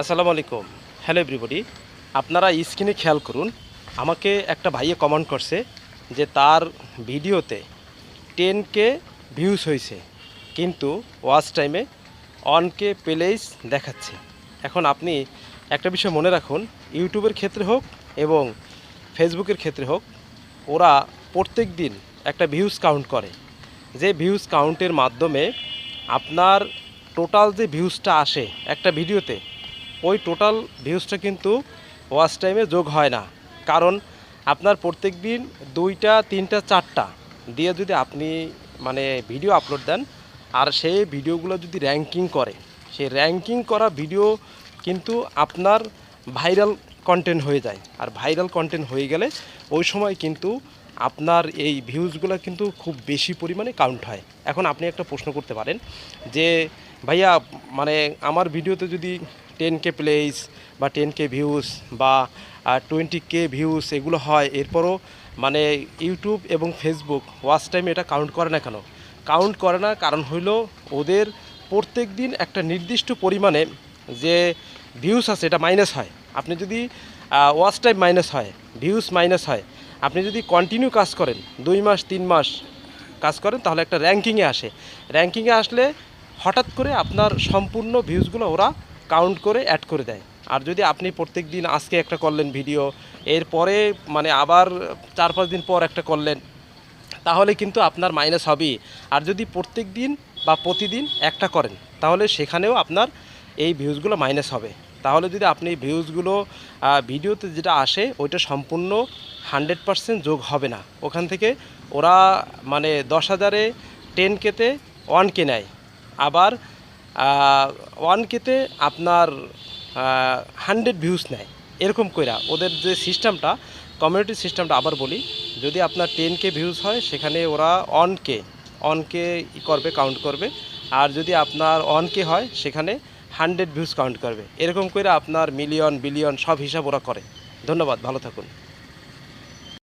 আসসালামু আলাইকুম। Hello everybody আপনারা স্ক্রিনে খেয়াল করুন, আমাকে একটা ভাইয়ে কমেন্ট করছে যে তার ভিডিওতে টেন কে ভিউজ হয়েছে, কিন্তু ওয়াচ টাইমে অন কে প্লেস দেখাচ্ছে। এখন আপনি একটা বিষয় মনে রাখুন, ইউটিউবের ক্ষেত্রে হোক এবং ফেসবুকের ক্ষেত্রে হোক, ওরা প্রত্যেক দিন একটা ভিউজ কাউন্ট করে। যে ভিউজ কাউন্টের মাধ্যমে আপনার টোটাল যে ভিউজটা আসে একটা ভিডিওতে ওই টোটাল ভিউজটা কিন্তু ওয়াচ টাইমে যোগ হয় না। কারণ আপনার প্রত্যেক দিন দুইটা, তিনটা, চারটা দিয়ে যদি আপনি মানে ভিডিও আপলোড দেন, আর সেই ভিডিওগুলো যদি র্যাঙ্কিং করে, সেই র্যাঙ্কিং করা ভিডিও কিন্তু আপনার ভাইরাল কন্টেন্ট হয়ে যায়। আর ভাইরাল কন্টেন্ট হয়ে গেলে ওই সময় কিন্তু আপনার এই ভিউজগুলো কিন্তু খুব বেশি পরিমাণে কাউন্ট হয়। এখন আপনি একটা প্রশ্ন করতে পারেন যে, ভাইয়া মানে আমার ভিডিওতে যদি টেন কে প্লেস বা টেন কে ভিউজ বা টোয়েন্টি কে ভিউজ এগুলো হয়। এরপরও মানে ইউটিউব এবং ফেসবুক ওয়াচ টাইম এটা কাউন্ট করে না কেন? কাউন্ট করে না কারণ হইল ওদের প্রত্যেক দিন একটা নির্দিষ্ট পরিমাণে যে ভিউজ আছে এটা মাইনাস হয়। আপনি যদি ওয়াচ টাইম মাইনাস হয় ভিউজ মাইনাস হয়, আপনি যদি কন্টিনিউ কাজ করেন, দুই মাস, তিন মাস কাজ করেন, তাহলে একটা র্যাঙ্কিংয়ে আসে। র্যাঙ্কিংয়ে আসলে হঠাৎ করে আপনার সম্পূর্ণ ভিউজগুলো ওরা কাউন্ট করে অ্যাড করে দেয়। আর যদি আপনি প্রত্যেক দিন আজকে একটা করলেন ভিডিও এরপরে মানে আবার চার পাঁচ দিন পর একটা করলেন, তাহলে কিন্তু আপনার মাইনাস হবেই। আর যদি প্রত্যেক দিন বা প্রতিদিন একটা করেন, তাহলে সেখানেও আপনার এই ভিউজগুলো মাইনাস হবে। তাহলে যদি আপনি ভিউজগুলো ভিডিওতে যেটা আসে, ওইটা সম্পূর্ণ হান্ড্রেড পারসেন্ট যোগ হবে না। ওখান থেকে ওরা মানে দশ হাজারে টেন কেতে ওয়ান কে নেয়। আবার ওয়ান কেতে আপনার হান্ড্রেড ভিউজ নেয়। এরকম কইরা ওদের যে সিস্টেমটা কমিউনিটি সিস্টেমটা আবার বলি, যদি আপনার টেন কে ভিউজ হয়, সেখানে ওরা অন কে অন কে করবে কাউন্ট করবে। আর যদি আপনার অন কে হয়, সেখানে হান্ড্রেড ভিউজ কাউন্ট করবে। এরকম করে আপনার মিলিয়ন বিলিয়ন সব হিসাব ওরা করে। ধন্যবাদ, ভালো থাকুন।